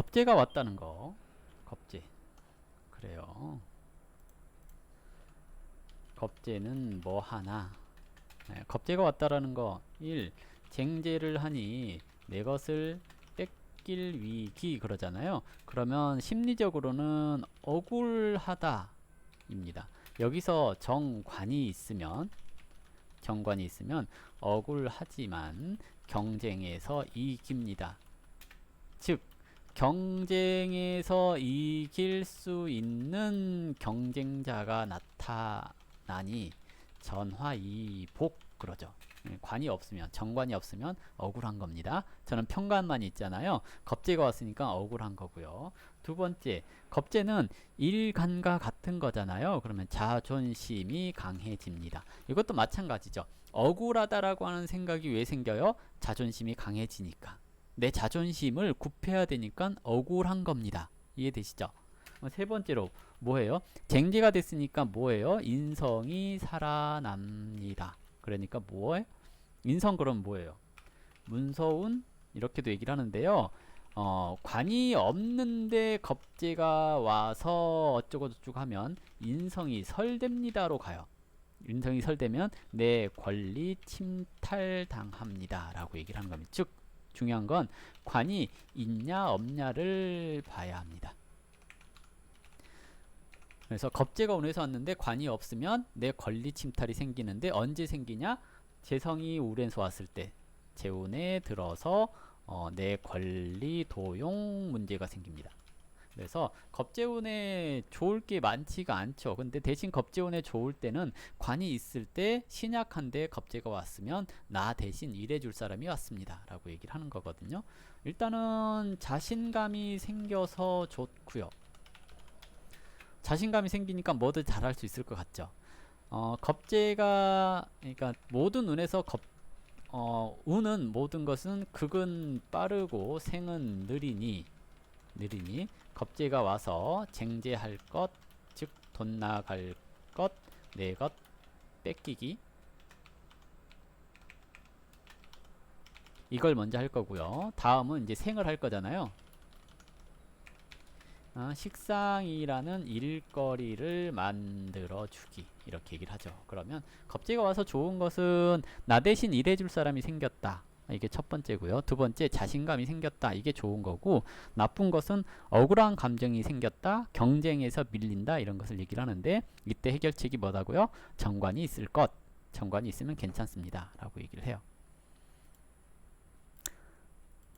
겁재가 왔다는 거. 겁재. 그래요. 겁재는 뭐 하나? 네, 겁재가 왔다라는 거. 1. 쟁제를 하니 내 것을 뺏길 위기 그러잖아요. 그러면 심리적으로는 억울하다 입니다. 여기서 정관이 있으면 정관이 있으면 억울하지만 경쟁에서 이깁니다. 즉 경쟁에서 이길 수 있는 경쟁자가 나타나니 전화이복 그러죠. 예, 관이 없으면 정관이 없으면 억울한 겁니다. 저는 평관만 있잖아요. 겁재가 왔으니까 억울한 거고요. 두 번째, 겁재는 일간과 같은 거잖아요. 그러면 자존심이 강해집니다. 이것도 마찬가지죠. 억울하다라고 하는 생각이 왜 생겨요? 자존심이 강해지니까. 내 자존심을 굽혀야 되니까 억울한 겁니다. 이해되시죠? 어, 세 번째로 뭐예요? 쟁제가 됐으니까 뭐예요? 인성이 살아납니다. 그러니까 뭐예요? 인성 그럼 뭐예요? 문서운 이렇게도 얘기를 하는데요. 어, 관이 없는데 겁재가 와서 어쩌고 저쩌고 하면 인성이 설됩니다로 가요. 인성이 설되면 내 권리 침탈당합니다. 라고 얘기를 하는 겁니다. 즉, 중요한 건 관이 있냐 없냐를 봐야 합니다. 그래서 겁재가 운에서 왔는데 관이 없으면 내 권리 침탈이 생기는데 언제 생기냐? 재성이 우렌서 왔을 때 재운에 들어서 어, 내 권리 도용 문제가 생깁니다. 그래서 겁재운에 좋을 게 많지가 않죠. 근데 대신 겁재운에 좋을 때는 관이 있을 때 신약한데 겁재가 왔으면 나 대신 일해줄 사람이 왔습니다. 라고 얘기를 하는 거거든요. 일단은 자신감이 생겨서 좋고요. 자신감이 생기니까 뭐든 잘할 수 있을 것 같죠. 어, 겁재가 그러니까 모든 운에서 겁 어, 운은 모든 것은 극은 빠르고 생은 느리니 느리니 겁재가 와서 쟁제할 것, 즉 돈 나갈 것, 내 것 뺏기기 이걸 먼저 할 거고요. 다음은 이제 생을 할 거잖아요. 아, 식상이라는 일거리를 만들어 주기 이렇게 얘기를 하죠. 그러면 겁재가 와서 좋은 것은 나 대신 일해줄 사람이 생겼다. 이게 첫 번째고요. 두 번째 자신감이 생겼다. 이게 좋은 거고 나쁜 것은 억울한 감정이 생겼다. 경쟁에서 밀린다. 이런 것을 얘기를 하는데 이때 해결책이 뭐다고요? 정관이 있을 것. 정관이 있으면 괜찮습니다. 라고 얘기를 해요.